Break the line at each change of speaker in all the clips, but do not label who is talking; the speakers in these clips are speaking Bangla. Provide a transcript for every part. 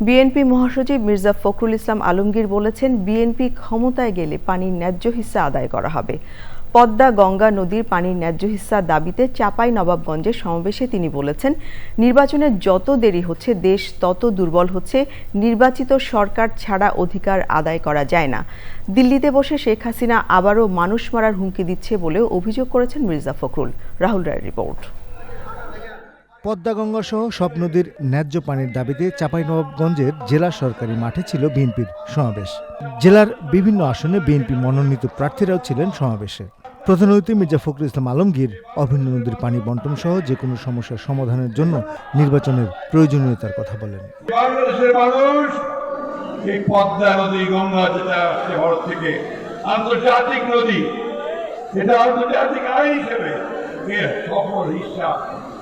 বিএনপি মহাসচিব মির্জা ফখরুল ইসলাম আলমগীর বলেছেন, বিএনপি ক্ষমতায় গেলে পানির ন্যায্য হিস্সা আদায় করা হবে। পদ্মা, গঙ্গা নদীর পানির ন্যায্য হিস্সা দাবিতে চাপাই নবাবগঞ্জের সমাবেশে তিনি বলেছেন নির্বাচনের যত দেরি হচ্ছে, দেশ তত দুর্বল হচ্ছে, নির্বাচিত সরকার ছাড়া অধিকার আদায় করা যায় না। দিল্লিতে বসে শেখ হাসিনা আবারও মানুষ মারার হুমকি দিচ্ছে বলেও অভিযোগ করেছেন মির্জা ফখরুল। রাহুল রায়ের রিপোর্ট।
পদ্মাগঙ্গা সহ সব নদীর ন্যায্য পানির দাবিতে চাঁপাইনবাবগঞ্জের জেলা সরকারি মাঠে ছিল বিএনপির সমাবেশ। জেলার বিভিন্ন আসনে বিএনপি মনোনীত প্রার্থীরাও ছিলেন সমাবেশে। প্রধান অতিথি মির্জা ফখরুল ইসলাম আলমগীর, অভিন্ন নদীর পানি বন্টন সহ যে কোনো সমস্যার সমাধানের জন্য নির্বাচনের প্রয়োজনীয়তার কথা বলেন।
এই পদ্মা নদী, গঙ্গা যেটা থেকে, আন্তর্জাতিক নদী আন্তর্জাতিক আইন হিসেবে, এর সকল হিসা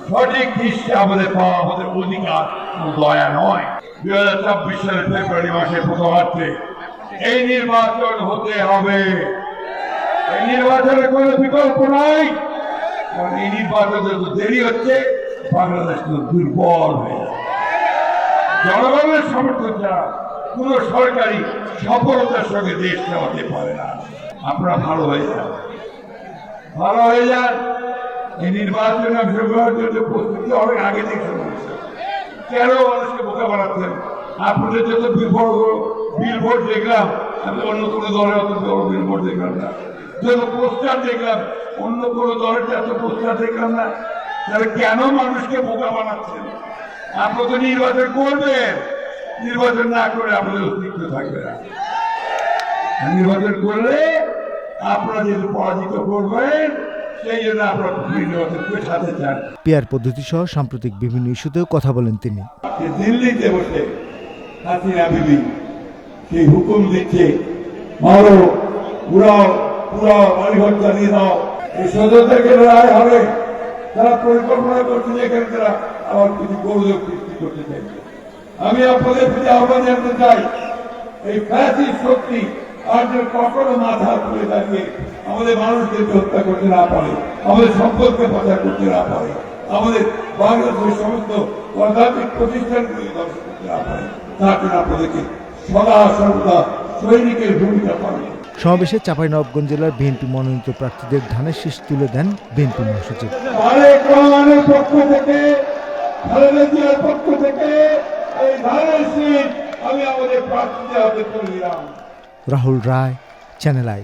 সঠিক হিসা আমাদের পাওয়া আমাদের অধিকার দয়া নয়। দুই হাজার চব্বিশ সালের ফেব্রুয়ারি মাসের প্রথমার্থে এই নির্বাচন হতে হবে। এই নির্বাচনের কোনো বিকল্প নাই। কারণ এই নির্বাচন যত দেরি হচ্ছে, বাংলাদেশ তো দুর্বল হয়ে যাবে। জনগণের সমর্থন ছাড়া কোন সরকারি সফলতার সঙ্গে দেশ চালাতে পারে না। আপনারা ভালো হয়ে যান। ভালো হয়ে যান। এই নির্বাচনে প্রস্তুতি অনেক আগে কেন মানুষকে বোকা বানাচ্ছেন আপনাদের যত দেখলাম, আমি অন্য কোনো দলের অত বড় দেখলাম না। যত দেখলাম, অন্য কোনো দলের এত দেখলাম না। তাহলে কেন মানুষকে বোকা বানাচ্ছেন আপনি তো নির্বাচন করবেন। নির্বাচন না করে আপনাদের অস্তিত্ব থাকবে না। নির্বাচন করলে আপনারা যেহেতু পরাজিত করবেন
পেয়ার পদ্ধতি সহ সাম্প্রতিক বিভিন্ন ইস্যুতেও কথা বলেন তিনি।
দিল্লিতে বসে হাসিনা বিবি সেই হুকুম দিচ্ছে, মারো পুরাও দাও এই সদস্যদেরকে রায় হবে? তারা পরিকল্পনা করছে যে এখানে তারা আবার কিছু গৌরব সৃষ্টি করতে চাইছে। আমি আপনাদের প্রতি আহ্বান জানাতে চাই, এই ফ্যাসিস শক্তি আর যে কখনো মাথা তুলে দাঁড়িয়ে আমাদের মানুষদেরকে হত্যা করতে না পারে আমাদের সম্পদকে পাচার করতে না পারে আমাদের বাংলাদেশের সমস্ত গণতান্ত্রিক প্রতিষ্ঠানগুলি ধ্বংস করতে না পারে তার জন্য আপনাদেরকে সদা সর্বদা সৈনিকের ভূমিকা পালন।
সমাবেশে চাঁপাইনবাবগঞ্জ জেলার বিএনপি মনোনীত প্রার্থীদের ধানের শীষ তুলে দেন বিএনপি মহাসচিব
রহমানের পক্ষ থেকে খালেদা জিয়ার পক্ষ থেকে এই ধানের শীত আমি আমাদের প্রার্থীদের হাতে তুলে দিলাম
রাহুল রায় চ্যানেল আই।